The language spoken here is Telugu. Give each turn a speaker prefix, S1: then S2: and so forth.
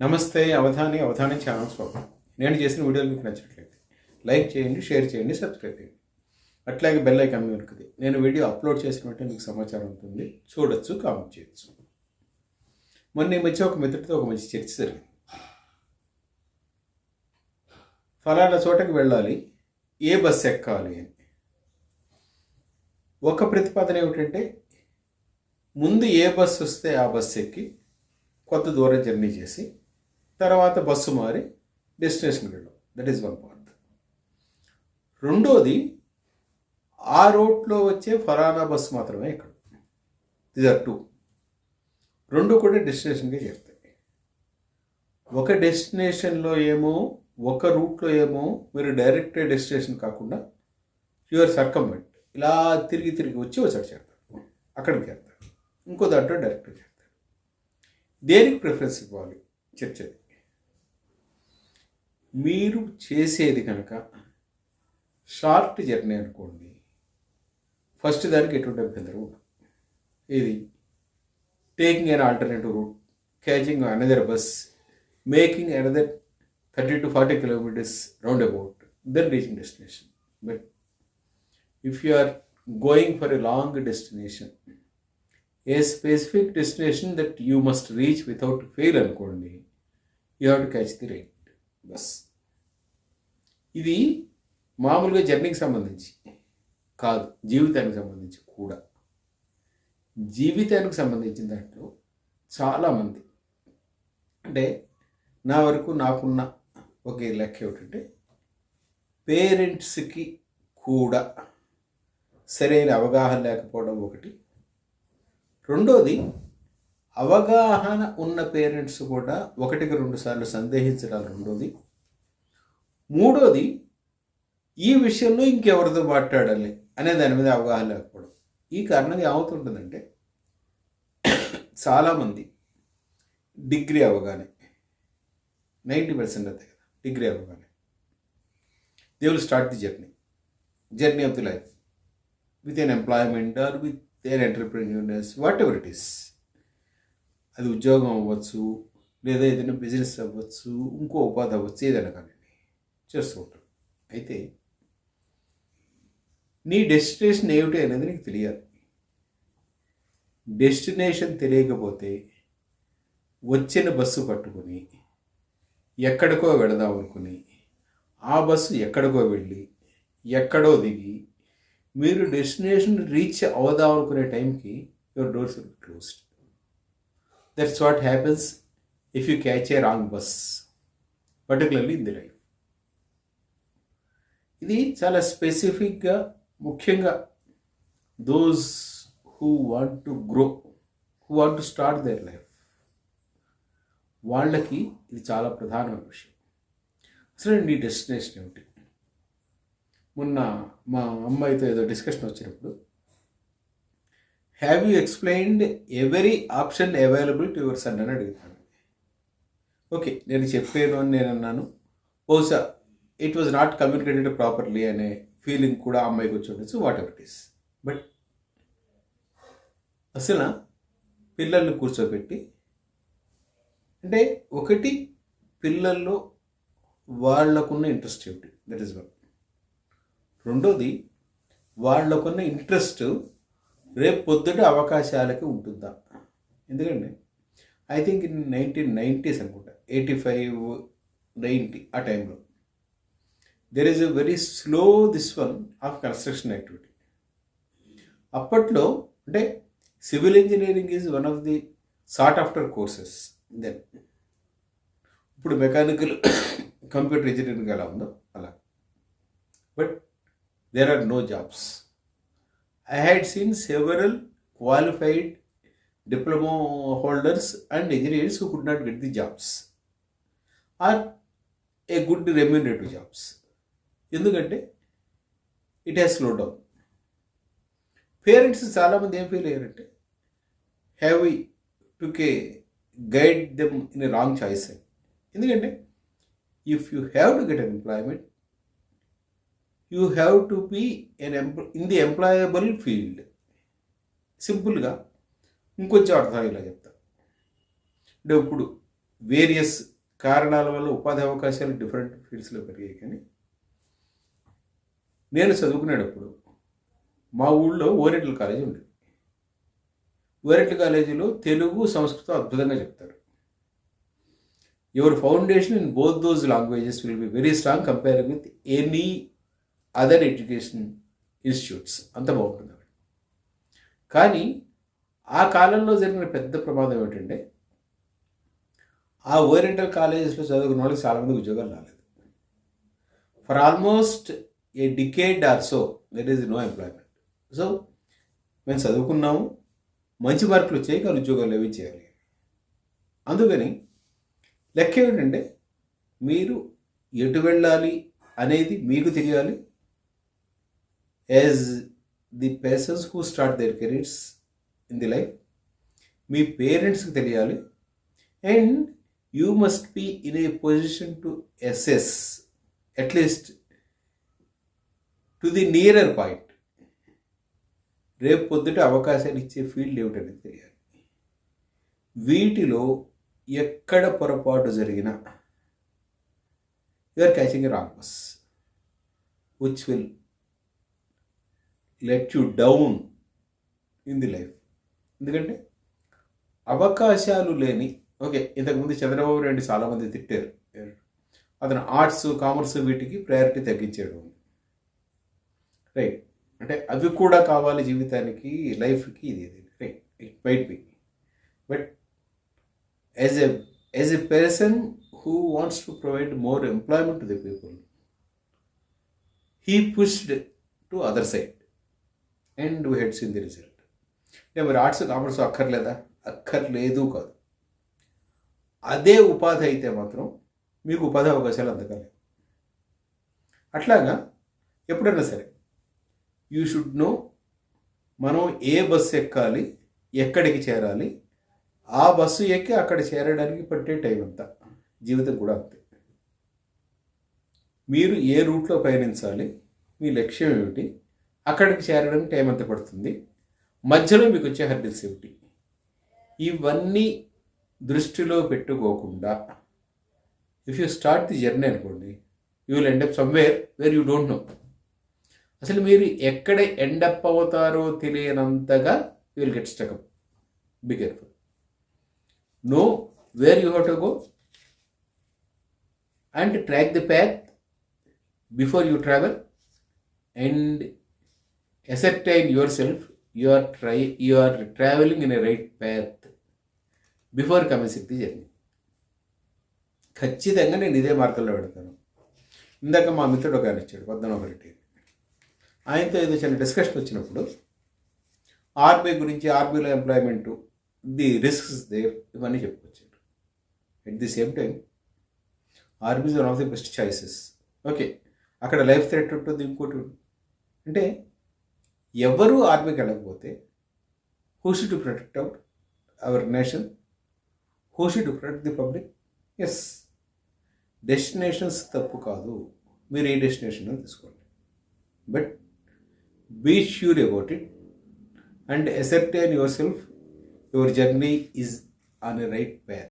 S1: నమస్తే అవధాని అవధాని ఛానల్ స్వాగతం. నేను చేసిన వీడియోలు మీకు నచ్చినట్లయితే లైక్ చేయండి షేర్ చేయండి సబ్స్క్రైబ్ చేయండి. అట్లాగే బెల్ ఐకాన్ ఉంటుంది. నేను వీడియో అప్లోడ్ చేసినట్టే మీకు సమాచారం ఉంటుంది. చూడొచ్చు కామెంట్ చేయొచ్చు. మొన్న ఈ మధ్య ఒక మిత్రుడితో ఒక మంచి చర్చ జరిగింది. ఫలానా చోటకి వెళ్ళాలి ఏ బస్సు ఎక్కాలి అని. ఒక ప్రతిపాదన ఏమిటంటే ముందు ఏ బస్సు వస్తే ఆ బస్సు ఎక్కి కొత్త దూరం జర్నీ చేసి తర్వాత బస్సు మారి డెస్టినేషన్కి వెళ్ళాం. దట్ ఈస్ వన్ పార్ట్ రెండోది ఆ రోడ్లో వచ్చే ఫలానా బస్సు మాత్రమే ఇక్కడ. దిస్ ఆర్ టూ రెండు కూడా డెస్టినేషన్కే చేరుతాయి. ఒక డెస్టినేషన్లో ఏమో ఒక రూట్లో ఏమో మీరు డైరెక్ట్ డెస్టినేషన్ కాకుండా యువర్ సర్కంబెంట్ ఇలా తిరిగి తిరిగి వచ్చి ఒకసారి చేరుతారు. అక్కడికి చేరుతారు. ఇంకో దాంట్లో డైరెక్ట్గా చేరుతారు. దేనికి ప్రిఫరెన్స్ ఇవ్వాలి? చర్చది. మీరు చేసేది కనుక షార్ట్ జర్నీ అనుకోండి. ఫస్ట్ దానికి ఎటువంటి అభ్యంతరం ఇది taking an alternative route catching another bus making another thirty to forty kilometres round about then reaching destination. But if you are going for a long destination a specific destination that you must reach without fail అనుకోండి you have to catch the right. Bus ఇది మామూలుగా జర్నీకి సంబంధించి కాదు జీవితానికి సంబంధించి కూడా. జీవితానికి సంబంధించిన దాంట్లో చాలామంది అంటే నా వరకు నాకున్న ఒకే లెక్క ఏమిటంటే పేరెంట్స్కి కూడా సరైన అవగాహన లేకపోవడం ఒకటి. రెండోది అవగాహన ఉన్న పేరెంట్స్ కూడా ఒకటికి రెండు సార్లు సందేహించడం రెండోది. మూడోది ఈ విషయంలో ఇంకెవరితో మాట్లాడాలి అనే దాని మీద అవగాహన లేకపోవడం. ఈ కారణంగా ఏమవుతుంటుందంటే చాలామంది డిగ్రీ అవగానే నైంటీ పర్సెంట్ అంతే కదా డిగ్రీ అవగానే. They will start the journey journey of the life with an employment or with an entrepreneurness whatever it is అది ఉద్యోగం అవ్వచ్చు లేదా ఏదైనా బిజినెస్ అవ్వచ్చు ఇంకో ఉపాధి అవ్వచ్చు ఏదైనా కానీ చేస్తూ ఉంటారు అయితే నీ డెస్టినేషన్ ఏమిటి అనేది నీకు తెలియాలి. డెస్టినేషన్ తెలియకపోతే వచ్చిన బస్సు పట్టుకుని ఎక్కడికో వెళదాం అనుకుని ఆ బస్సు ఎక్కడికో వెళ్ళి ఎక్కడో దిగి మీరు డెస్టినేషన్ రీచ్ అవుదాం అనుకునే టైంకి your doors closed that's what happens if you catch a wrong bus particularly in the life ఇది చాలా స్పెసిఫిక్గా ముఖ్యంగా those who want to grow who want to start their life వాళ్ళకి ఇది చాలా ప్రధానమైన విషయం. అసలు నీ డెస్టినేషన్ ఏమిటి? మొన్న మా అమ్మాయితో ఏదో డిస్కషన్ వచ్చినప్పుడు have you explained every option available to your son అని అడుగుతాను ఓకే నేను చెప్పాను అని నేను అన్నాను. బహుశా it was not communicated properly అనే ఫీలింగ్ కూడా అమ్మాయికి వచ్చి ఉండొచ్చు whatever it is but అసలు పిల్లల్ని కూర్చోబెట్టి అంటే ఒకటి పిల్లల్లో వాళ్ళకున్న ఇంట్రెస్ట్ ఏమిటి? దట్ ఈస్ వన్ రెండోది వాళ్ళకున్న ఇంట్రెస్ట్ రేపు పొద్దుట అవకాశాలకి ఉంటుందా? ఎందుకండి? I think in nineteen nineties అనుకుంటా ఎయిటీ ఫైవ్ నైంటీ ఆ టైంలో. There is a very slow this one of construction activity అప్పట్లో అంటే civil engineering is one of the sought after courses then ఇప్పుడు మెకానికల్ కంప్యూటర్ ఇంజనీరింగ్ ఎలా ఉందో అలా. But there are no jobs I had seen several qualified diploma holders and engineers who could not get the jobs or a good remunerative jobs ఎందుకంటే it has slow down parents చాలామంది ఏం ఫీల్ అయ్యారంటే have we took a guide them in a wrong choice అని ఎందుకంటే if you have to get an employment you have to be an emp in the employable field. సింపుల్గా ఇంకొంచెం అర్థం ఇలా చెప్తా. అంటే ఇప్పుడు వేరియస్ కారణాల వల్ల ఉపాధి అవకాశాలు డిఫరెంట్ ఫీల్డ్స్లో పెరిగాయి కానీ నేను చదువుకునేటప్పుడు మా ఊళ్ళో ఓరియంటల్ కాలేజీ ఉండేది. ఓరియంటల్ కాలేజీలో తెలుగు సంస్కృతం అద్భుతంగా చెప్తారు. Your foundation in both those languages will be very strong compare with any other education institutes అంత బాగుంటుంది కానీ ఆ కాలంలో జరిగిన పెద్ద ప్రమాదం ఏమిటంటే ఆ ఓరియంటల్ కాలేజెస్లో చదువుకున్న వాళ్ళకి చాలామంది ఉద్యోగాలు రాలేదు. For almost a decade or so there is no employment so మేము చదువుకున్నాము మంచి మార్కులు వచ్చాయి కానీ ఉద్యోగాలు ఏవి చేయాలి అందుకని లెక్క ఏమిటంటే మీరు ఎటు వెళ్ళాలి అనేది మీకు తెలియాలి as the persons who start their careers in the life మీ పేరెంట్స్కి తెలియాలి. And you must be in a position to SS at least to the nearer point రేపు పొద్దుట అవకాశాలు ఇచ్చే ఫీల్డ్ ఏమిటనేది తెలియాలి. వీటిలో ఎక్కడ పొరపాటు జరిగినా you're catching wrong bus which will let you down in the life. ఎందుకంటే అవకాశాలు లేని ఓకే ఇంతకుముందు చంద్రబాబు నాయుడు చాలామంది తిట్టారు. అతను ఆర్ట్స్ కామర్స్ వీటికి ప్రయారిటీ తగ్గించాడు. రైట్ అంటే అవి కూడా కావాలి జీవితానికి లైఫ్కి ఇది ఇది right it might be but as a as a person who wants to provide more employment to the people he pushed to other side and we heads in the result అంటే మరి ఆర్ట్స్ కామర్స్ అక్కర్లేదా? అక్కర్లేదు కాదు. అదే ఉపాధి అయితే మాత్రం మీకు ఉపాధి అవకాశాలు అందగలవు అట్లాగా ఎప్పుడైనా సరే యూ షుడ్ నో మనం ఏ బస్సు ఎక్కాలి ఎక్కడికి చేరాలి ఆ బస్సు ఎక్కి అక్కడ చేరడానికి పట్టే టైం అంతా. జీవితం కూడా అంతే. మీరు ఏ రూట్లో పయనించాలి మీ లక్ష్యం ఏమిటి అక్కడికి చేరడం టైం ఎంత పడుతుంది. మధ్యలో మీకు వచ్చే హర్డిల్స్ ఏమిటి ఇవన్నీ దృష్టిలో పెట్టుకోకుండా if you start the journey అనుకోండి you will end up somewhere where you don't know అసలు మీరు ఎక్కడ ఎండప్ అవుతారో తెలియనంతగా you will get stuck up be careful know where you have to go and track the path before you travel and ascertain yourself you are try you are traveling in a right path before coming the journey ఖచ్చితంగా నేను ఇదే మార్గంలో పెడతాను ఇందాక మా మిత్రుడు ఒక ఆయన వచ్చాడు పద్మనాభ ఆయనతో ఏదో చిన్న డిస్కషన్ వచ్చినప్పుడు ఆర్బీ గురించి ఆర్బీలో ఎంప్లాయ్మెంట్ ది రిస్క్స్ దేర్ ఇవన్నీ చెప్పుకొచ్చాడు. At the same time army's one of the best choices okay అక్కడ లైఫ్ థ్రెట్ ఉంటుంది ఇంకోటి అంటే ఎవ్వరూ ఆర్మీకి వెళ్ళకపోతే who should to protect out our nation who should to protect the public yes destinations తప్పు కాదు. మీరు ఏ డెస్టినేషన్ తీసుకోండి. But be sure about it and accept and yourself your journey is on a right path